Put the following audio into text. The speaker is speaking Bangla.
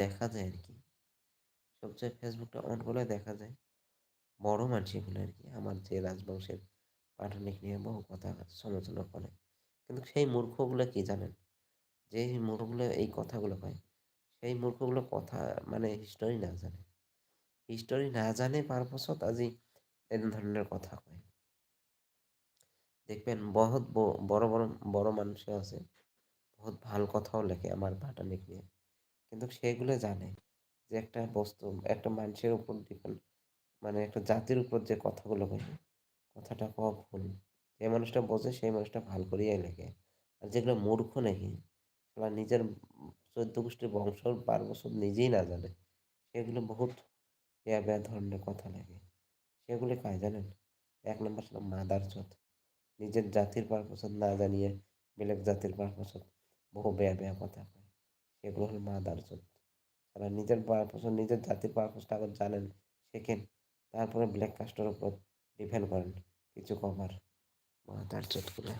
দেখা যায় আর কি। সবচেয়ে ফেসবুকটা অন করলে দেখা যায়। বড় মানুষ এগুলো আর কি। আমার যে রাজবংশের পাঠানিক নিয়ে বহু কথা সমালোচনা করে। কিন্তু সেই মূর্খগুলো কি জানেন? যে মূর্খগুলো এই কথাগুলো কয়, সেই মূর্খগুলো কথা মানে হিস্টোরি না জানে। হিস্টোরি না জানে পারপছত আজি এই ধরনের কথা কয়। দেখবেন বহুত বড় বড় বড় মানুষও আছে। বহুত ভালো কথাও লেখে আমার পাঠানিক নিয়ে। কিন্তু সেগুলো জানে যে একটা বস্তু, একটা মানুষের উপর ডিপেন্ড মানে একটা জাতির উপর যে কথাগুলো কয় কথাটা কওয়া ভুল। যে মানুষটা বোঝে, সেই মানুষটা ভালো করিয়াই লেখে। আর যেগুলো মূর্খ নাকি সেটা নিজের চোদ্দ গোষ্ঠীর বংশ বার বছর নিজেই না জানে, সেগুলো বহুত বেয়া বেয়া ধরনের কথা লাগে সেগুলি কায় জানেন? এক নম্বর ছিল মাদার চোদ নিজের জাতির পারপছত না জানিয়ে বেলেগ জাতির পারপছত বহু বেয়া বেয়া কথা। সেগুলো হল মা চোদ তারা নিজের পারপাস নিজের জাতির পারপাসটা আগে জানেন, শেখেন, তারপরে ব্ল্যাক কাস্টের উপর ডিপেন্ড করেন। কিছু মাদার চোদগুলো